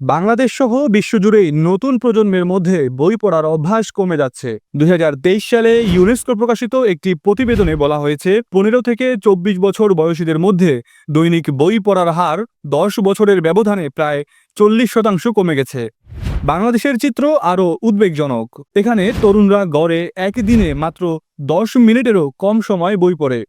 বাংলাদেশ সহ বিশ্বজুড়েই নতুন প্রজন্মের মধ্যে বই পড়ার অভ্যাস কমে যাচ্ছে। দুই হাজার তেইশ সালে ইউনেস্কো প্রকাশিত একটি প্রতিবেদনে বলা হয়েছে, পনেরো থেকে চব্বিশ বছর বয়সীদের মধ্যে দৈনিক বই পড়ার হার দশ বছরের ব্যবধানে প্রায় চল্লিশ শতাংশ কমে গেছে। বাংলাদেশের চিত্র আরও উদ্বেগজনক। এখানে তরুণরা গড়ে একদিনে মাত্র দশ মিনিটেরও কম সময় বই পড়ে,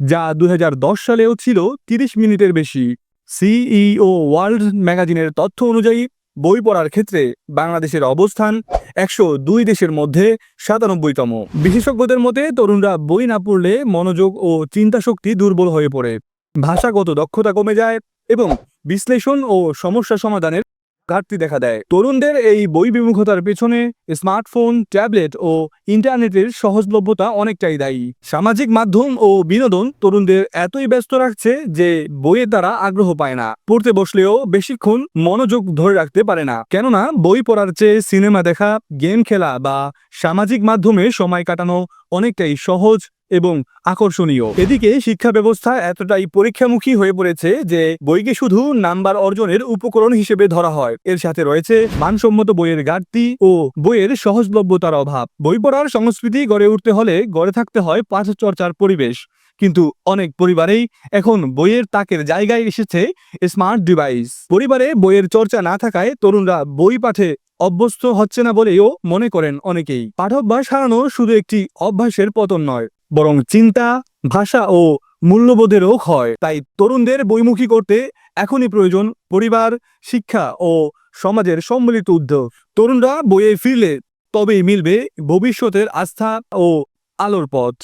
যা দুই হাজার দশ সালেও ছিল তিরিশ মিনিটের বেশি। সিইও ওয়ার্ল্ড ম্যাগাজিনের তথ্য অনুযায়ী, বই পড়ার ক্ষেত্রে বাংলাদেশের অবস্থান একশো দুই দেশের মধ্যে সাতানব্বইতম। বিশেষজ্ঞদের মতে, তরুণরা বই না পড়লে মনোযোগ ও চিন্তাশক্তি দুর্বল হয়ে পড়ে। ভাষাগত দক্ষতা কমে যায় এবং বিশ্লেষণ ও সমস্যা সমাধানের ঘাটতি দেখা দেয়। তরুণদের এই বই বিমুখতার পেছনে স্মার্টফোন, ট্যাবলেট ও ইন্টারনেটের সহজলভ্যতা অনেকটাই দায়ী। সামাজিক মাধ্যম ও বিনোদন তরুণদের এতই ব্যস্ত রাখছে যে বইয়ে তারা আগ্রহ পায় না। পড়তে বসলেও বেশিক্ষণ মনোযোগ ধরে রাখতে পারে না। কেননা বই পড়ার চেয়ে সিনেমা দেখা, গেম খেলা বা সামাজিক মাধ্যমে সময় কাটানো অনেকটাই সহজ এবং আকর্ষণীয়। এদিকে শিক্ষা ব্যবস্থা এতটাই পরীক্ষামুখী হয়ে পড়েছে যে বইকে শুধু নাম্বার অর্জনের উপকরণ হিসেবে ধরা হয়। এর সাথে রয়েছে মানসম্মত বইয়ের ঘাটতি ও বইয়ের সহজলভ্যতার অভাব। বই পড়ার সংস্কৃতি গড়ে উঠতে হলে গড়ে থাকতে হয় পাঠ চর্চার পরিবেশ। কিন্তু অনেক পরিবারেই এখন বইয়ের তাকের জায়গায় এসেছে স্মার্ট ডিভাইস। পরিবারে বইয়ের চর্চা না থাকায় তরুণরা বই পাঠে অভ্যস্ত হচ্ছে না বলেও মনে করেন অনেকেই। পাঠভ্যাস হারানো শুধু একটি অভ্যাসের পতন নয়। বরং চিন্তা, ভাষা ও মূল্যবোধেরও হয় তাই তরুণদের বইমুখী করতে এখনই প্রয়োজন পরিবার, শিক্ষা ও সমাজের সম্মিলিত উদ্যোগ। তরুণরা বইয়ে ফিরলে তবেই মিলবে ভবিষ্যতের আস্থা ও আলোর পথ।